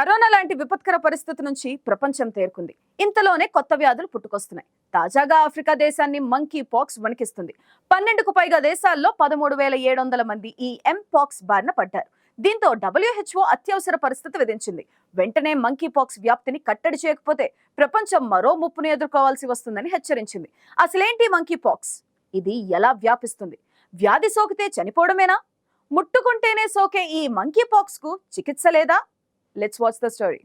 Corona లాంటి విపత్కర పరిస్థితి నుంచి ప్రపంచం తేరుకుంది. ఇంతలోనే కొత్త వ్యాధులు పుట్టుకొస్తున్నాయి. తాజాగా ఆఫ్రికా దేశాన్ని మంకీ పాక్స్ వణికిస్తుంది. పన్నెండుకు పైగా దేశాల్లో పదమూడు వేల ఏడు వందల మంది ఈ ఎం పాక్స్ బారిన పడ్డారు. దీంతో డబ్ల్యూహెచ్ఓ అత్యవసర పరిస్థితి విధించింది. వెంటనే మంకీ పాక్స్ వ్యాప్తిని కట్టడి చేయకపోతే ప్రపంచం మరో ముప్పును ఎదుర్కోవాల్సి వస్తుందని హెచ్చరించింది. అసలేంటి మంకీ పాక్స్? ఇది ఎలా వ్యాపిస్తుంది? వ్యాధి సోకితే చనిపోవడమేనా? ముట్టుకుంటేనే సోకే ఈ మంకీ పాక్స్కు చికిత్స లేదా? Let's watch the story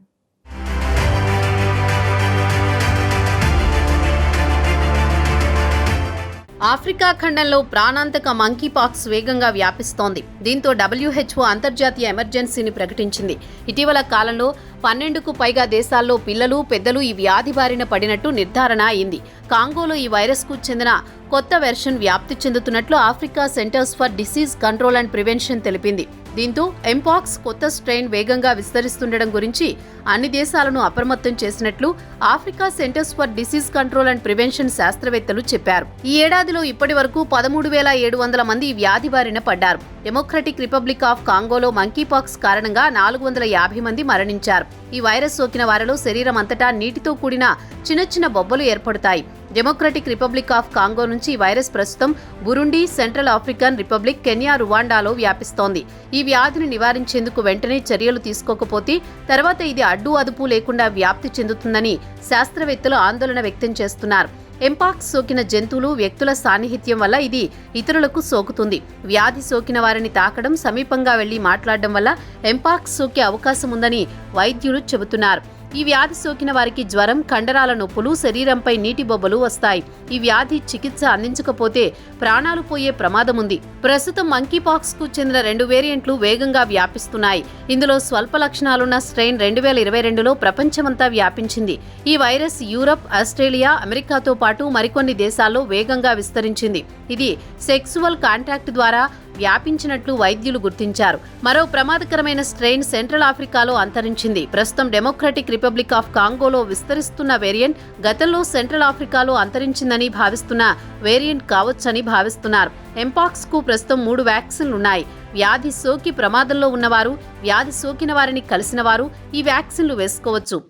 Africa ఖండంలో ప్రాణాంతక మంకీపాక్స్ వేగంగా వ్యాపిస్తోంది. దీంతో డబ్ల్యూహెచ్ఓ అంతర్జాతీయ ఎమర్జెన్సీని ప్రకటించింది. ఇటీవల కాలంలో పన్నెండుకు పైగా దేశాల్లో పిల్లలు పెద్దలు ఈ వ్యాధి బారిన పడినట్టు నిర్ధారణ అయింది. కాంగోలో ఈ వైరస్కు చెందిన కొత్త వెర్షన్ వ్యాప్తి చెందుతున్నట్లు Africa centres for disease control and prevention తెలిపింది. దీంతో ఎంపాక్స్ కొత్త స్ట్రెయిన్ వేగంగా విస్తరిస్తుండడం గురించి అన్ని దేశాలను అప్రమత్తం చేసినట్లు Africa centres for disease control and prevention శాస్త్రవేత్తలు చెప్పారు. ఈ ఏడాదిలో ఇప్పటి వరకు పదమూడు వేల ఏడు వందల మంది ఈ వ్యాధి బారిన పడ్డారు. డెమోక్రటిక్ రిపబ్లిక్ ఆఫ్ కాంగోలో మంకీపాక్స్ కారణంగా నాలుగు వందల యాభై మంది మరణించారు. ఈ వైరస్ సోకిన వారిలో శరీరం అంతటా నీటితో కూడిన చిన్న చిన్న బొబ్బలు ఏర్పడతాయి. డెమోక్రటిక్ రిపబ్లిక్ ఆఫ్ కాంగో నుంచి ఈ వైరస్ ప్రస్తుతం Burundi central African republic Kenya రువాండాలో వ్యాపిస్తోంది. ఈ వ్యాధిని నివారించేందుకు వెంటనే చర్యలు తీసుకోకపోతే తర్వాత ఇది అడ్డు అదుపు లేకుండా వ్యాప్తి చెందుతుందని శాస్త్రవేత్తలు ఆందోళన వ్యక్తం చేస్తున్నారు. ఎంపాక్స్ సోకిన జంతువులు వ్యక్తుల సాన్నిహిత్యం వల్ల ఇది ఇతరులకు సోకుతుంది. వ్యాధి సోకిన వారిని తాకడం సమీపంగా వెళ్ళి మాట్లాడడం వల్ల ఎంపాక్స్ సోకే అవకాశం ఉందని వైద్యులు చెబుతున్నారు. ఈ వ్యాధి సోకిన వారికి జ్వరం కండరాల నొప్పులు శరీరంపై నీటి బొబ్బలు వస్తాయి. ఈ వ్యాధి చికిత్స అందించకపోతే ప్రాణాలు పోయే ప్రమాదం ఉంది ప్రస్తుతం మంకీపాక్స్కు చెందిన రెండు వేరియంట్లు వేగంగా వ్యాపిస్తున్నాయి. ఇందులో స్వల్ప లక్షణాలున్న స్ట్రెయిన్ రెండు వేల ఇరవై రెండులో ప్రపంచమంతా వ్యాపించింది. ఈ వైరస్ యూరప్ ఆస్ట్రేలియా అమెరికాతో పాటు మరికొన్ని దేశాల్లో వేగంగా విస్తరించింది. ఇది సెక్సువల్ కాంటాక్ట్ ద్వారా వ్యాపించినట్లు వైద్యులు గుర్తించారు. మరో ప్రమాదకరమైన స్ట్రెయిన్ సెంట్రల్ ఆఫ్రికాలో అంతరించింది. ప్రస్తుతం డెమోక్రటిక్ రిపబ్లిక్ ఆఫ్ కాంగోలో విస్తరిస్తున్న వేరియంట్ గతంలో సెంట్రల్ ఆఫ్రికాలో అంతరించిందని భావిస్తున్న వేరియంట్ కావచ్చని భావిస్తున్నారు. ఎంపాక్స్కు ప్రస్తుతం మూడు వ్యాక్సిన్లున్నాయి. వ్యాధి సోకి ప్రమాదంలో ఉన్నవారు వ్యాధి సోకిన వారిని కలిసిన వారు ఈ వ్యాక్సిన్లు వేసుకోవచ్చు.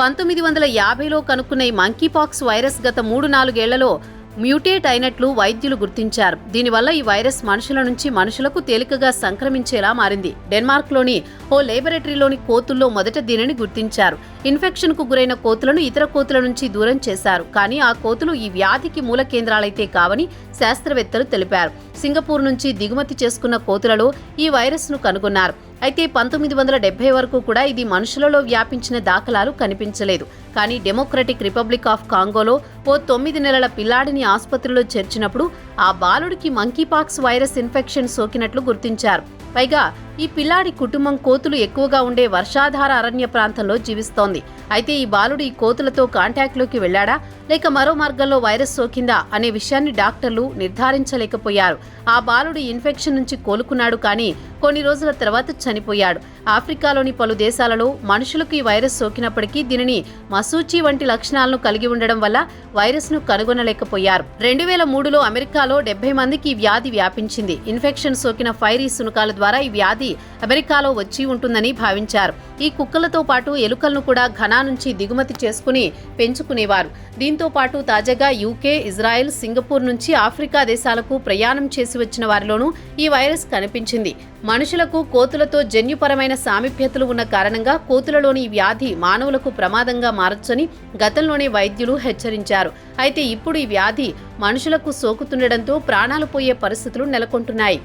పంతొమ్మిది వందల యాభైలో కనుక్కున్న ఈ మంకీపాక్స్ వైరస్ గత మూడు నాలుగేళ్ళలో మ్యూటేట్ అయినట్లు వైద్యులు గుర్తించారు. దీనివల్ల ఈ వైరస్ మనుషుల నుంచి మనుషులకు తేలికగా సంక్రమించేలా మారింది. డెన్మార్క్లోని ఓ లేబొరేటరీలోని కోతుల్లో మొదట దీనిని గుర్తించారు. ఇన్ఫెక్షన్కు గురైన కోతులను ఇతర కోతుల నుంచి దూరం చేశారు. కానీ ఆ కోతులు ఈ వ్యాధికి మూల కేంద్రాలైతే కావని శాస్త్రవేత్తలు తెలిపారు. సింగపూర్ నుంచి దిగుమతి చేసుకున్న కోతులలో ఈ వైరస్ను కనుగొన్నారు. అయితే పంతొమ్మిది వందల డెబ్బై వరకు కూడా ఇది మనుషులలో వ్యాపించిన దాఖలాలు కనిపించలేదు. కానీ డెమోక్రటిక్ రిపబ్లిక్ ఆఫ్ కాంగోలో ఓ తొమ్మిది నెలల పిల్లాడిని ఆసుపత్రిలో చేర్చినప్పుడు ఆ బాలుడికి మంకీపాక్స్ వైరస్ ఇన్ఫెక్షన్ సోకినట్లు గుర్తించారు. పైగా ఈ పిల్లాడి కుటుంబం కోతులు ఎక్కువగా ఉండే వర్షాధార అరణ్య ప్రాంతంలో జీవిస్తోంది. అయితే ఈ బాలుడు ఈ కోతులతో కాంటాక్ట్లోకి వెళ్ళాడా లేక మరో మార్గంలో వైరస్ సోకిందా? అనే విషయాన్ని డాక్టర్లు నిర్ధారించలేకపోయారు. ఆ బాలుడు ఇన్ఫెక్షన్ నుంచి కోలుకున్నాడు కానీ కొన్ని రోజుల తర్వాత చనిపోయాడు. ఆఫ్రికాలోని పలు దేశాలలో మనుషులకు ఈ వైరస్ సోకినప్పటికీ దీనిని మసూచి వంటి లక్షణాలను కలిగి ఉండడం వల్ల వైరస్ను కనుగొనలేకపోయారు. రెండు వేల మూడులో అమెరికాలో డెబ్బై మందికి ఈ వ్యాధి వ్యాపించింది. ఇన్ఫెక్షన్ సోకిన ఫైరీ సునకాల ద్వారా ఈ వ్యాధి అమెరికాలో వచ్చి ఉంటుందని భావించారు. ఈ కుక్కలతో పాటు ఎలుకలను కూడా ఘనా నుంచి దిగుమతి చేసుకుని పెంచుకునేవారు. దీంతో పాటు తాజాగా యూకే ఇజ్రాయెల్ సింగపూర్ నుంచి ఆఫ్రికా దేశాలకు ప్రయాణం చేసి వచ్చిన వారిలోనూ ఈ వైరస్ కనిపించింది. మనుషులకు కోతులతో జన్యుపరమైన సామీప్యతలు ఉన్న కారణంగా కోతులలోని ఈ వ్యాధి మానవులకు ప్రమాదంగా మారొచ్చని గతంలోనే వైద్యులు హెచ్చరించారు. అయితే ఇప్పుడు ఈ వ్యాధి మనుషులకు సోకుతుండడంతో ప్రాణాలు పోయే పరిస్థితులు నెలకొంటున్నాయి.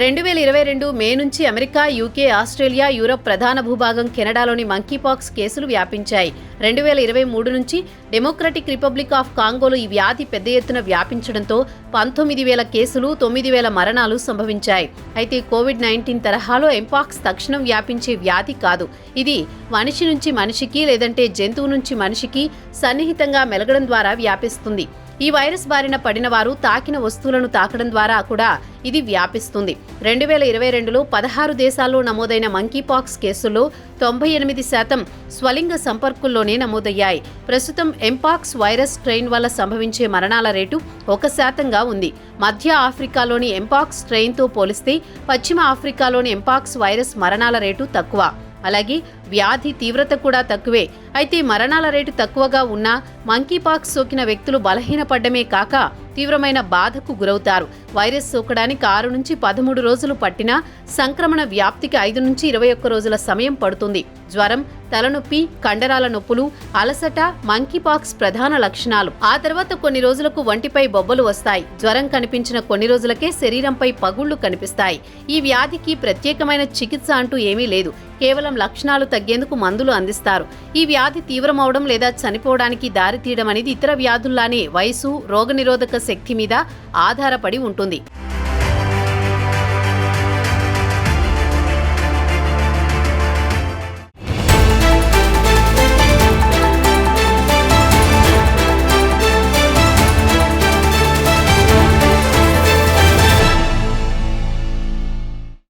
రెండు వేల ఇరవై రెండు మే నుంచి అమెరికా యూకే ఆస్ట్రేలియా యూరప్ ప్రధాన భూభాగం కెనడాలోని మంకీపాక్స్ కేసులు వ్యాపించాయి. రెండు వేల ఇరవై మూడు నుంచి డెమోక్రటిక్ రిపబ్లిక్ ఆఫ్ కాంగోలో ఈ వ్యాధి పెద్ద ఎత్తున వ్యాపించడంతో పంతొమ్మిది వేల కేసులు తొమ్మిది వేల మరణాలు సంభవించాయి. అయితే కోవిడ్ నైన్టీన్ తరహాలో ఎంపాక్స్ తక్షణం వ్యాపించే వ్యాధి కాదు. ఇది మనిషి నుంచి మనిషికి లేదంటే జంతువు నుంచి మనిషికి సన్నిహితంగా మెలగడం ద్వారా వ్యాపిస్తుంది. ఈ వైరస్ బారిన పడిన వారు తాకిన వస్తువులను తాకడం ద్వారా కూడా ఇది వ్యాపిస్తుంది. రెండు వేల ఇరవై రెండులో పదహారు దేశాల్లో నమోదైన మంకీపాక్స్ కేసుల్లో తొంభై ఎనిమిది శాతం స్వలింగ సంపర్కుల్లోనే నమోదయ్యాయి. ప్రస్తుతం ఎంపాక్స్ వైరస్ స్ట్రెయిన్ వల్ల సంభవించే మరణాల రేటు ఒక శాతంగా ఉంది. మధ్య ఆఫ్రికాలోని ఎంపాక్స్ స్ట్రెయిన్తో పోలిస్తే పశ్చిమ ఆఫ్రికాలోని ఎంపాక్స్ వైరస్ మరణాల రేటు తక్కువ. అలాగే వ్యాధి తీవ్రత కూడా తక్కువే. అయితే మరణాల రేటు తక్కువగా ఉన్నా మంకీపాక్స్ సోకిన వ్యక్తులు బలహీనపడ్డమే కాక తీవ్రమైన బాధకు గురవుతారు. వైరస్ సోకడానికి ఆరు నుంచి పదమూడు రోజులు పట్టినా సంక్రమణ వ్యాప్తికి ఐదు నుంచి ఇరవై ఒక్క రోజుల సమయం పడుతుంది. జ్వరం తలనొప్పి కండరాల నొప్పులు అలసట మంకీపాక్స్ ప్రధాన లక్షణాలు. ఆ తర్వాత కొన్ని రోజులకు వంటిపై బొబ్బలు వస్తాయి. జ్వరం కనిపించిన కొన్ని రోజులకే శరీరంపై పగుళ్ళు కనిపిస్తాయి. ఈ వ్యాధికి ప్రత్యేకమైన చికిత్స అంటూ ఏమీ లేదు. కేవలం లక్షణాలు తగ్గేందుకు మందులు అందిస్తారు. ఈ వ్యాధి తీవ్రమవడం లేదా చనిపోవడానికి దారితీయడం అనేది ఇతర వ్యాధుల్లానే వయసు రోగనిరోధక శక్తి మీద ఆధారపడి ఉంటుంది.